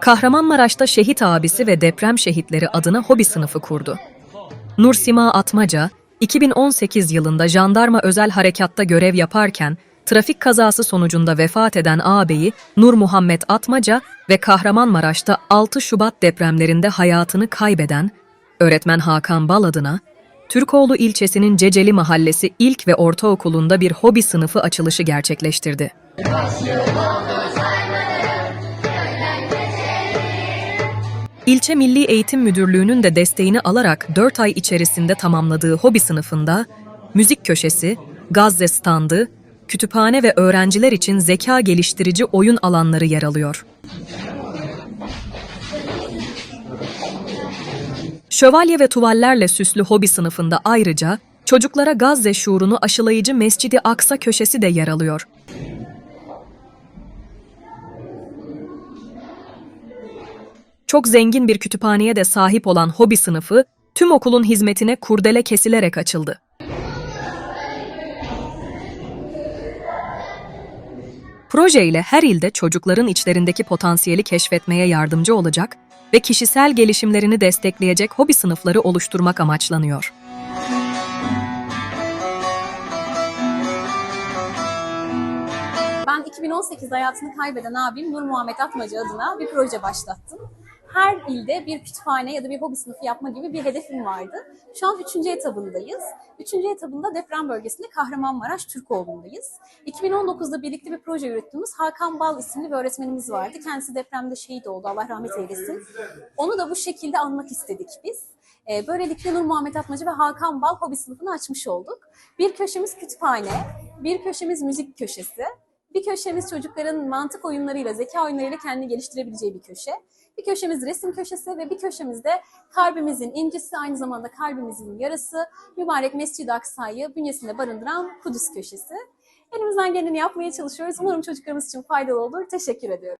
Kahramanmaraş'ta şehit abisi ve deprem şehitleri adına hobi sınıfı kurdu. Nur Sima Atmaca, 2018 yılında jandarma özel harekatta görev yaparken trafik kazası sonucunda vefat eden ağabeyi Nur Muhammed Atmaca ve Kahramanmaraş'ta 6 Şubat depremlerinde hayatını kaybeden öğretmen Hakan Bal adına Türkoğlu ilçesinin Ceceli Mahallesi ilk ve ortaokulunda bir hobi sınıfı açılışı gerçekleştirdi. İlçe Milli Eğitim Müdürlüğü'nün de desteğini alarak 4 ay içerisinde tamamladığı hobi sınıfında müzik köşesi, gazze standı, kütüphane ve öğrenciler için zeka geliştirici oyun alanları yer alıyor. Şövalye ve tuvallerle süslü hobi sınıfında ayrıca çocuklara Gazze şuurunu aşılayıcı Mescidi Aksa köşesi de yer alıyor. Çok zengin bir kütüphaneye de sahip olan hobi sınıfı tüm okulun hizmetine kurdele kesilerek açıldı. Proje ile her ilde çocukların içlerindeki potansiyeli keşfetmeye yardımcı olacak ve kişisel gelişimlerini destekleyecek hobi sınıfları oluşturmak amaçlanıyor. Ben 2018 hayatını kaybeden abim Nur Muhammed Atmaca adına bir proje başlattım. Her ilde bir kütüphane ya da bir hobi sınıfı yapma gibi bir hedefim vardı. Şu an üçüncü etabındayız. Üçüncü etabında deprem bölgesinde Kahramanmaraş Türkoğlu'ndayız. 2019'da birlikte bir proje yürüttüğümüz Hakan Bal isimli bir öğretmenimiz vardı. Kendisi depremde şehit oldu. Allah rahmet eylesin. Onu da bu şekilde anmak istedik biz. Ee, Böylelikle Nur Muhammed Atmaca ve Hakan Bal hobi sınıfını açmış olduk. Bir köşemiz kütüphane, bir köşemiz müzik köşesi, bir köşemiz çocukların mantık oyunlarıyla, zeka oyunlarıyla kendini geliştirebileceği bir köşe. Bir köşemiz resim köşesi ve bir köşemiz de kalbimizin incisi, aynı zamanda kalbimizin yarası, mübarek Mescid-i Aksa'yı bünyesinde barındıran Kudüs köşesi. Elimizden geleni yapmaya çalışıyoruz. Umarım çocuklarımız için faydalı olur. Teşekkür ediyorum.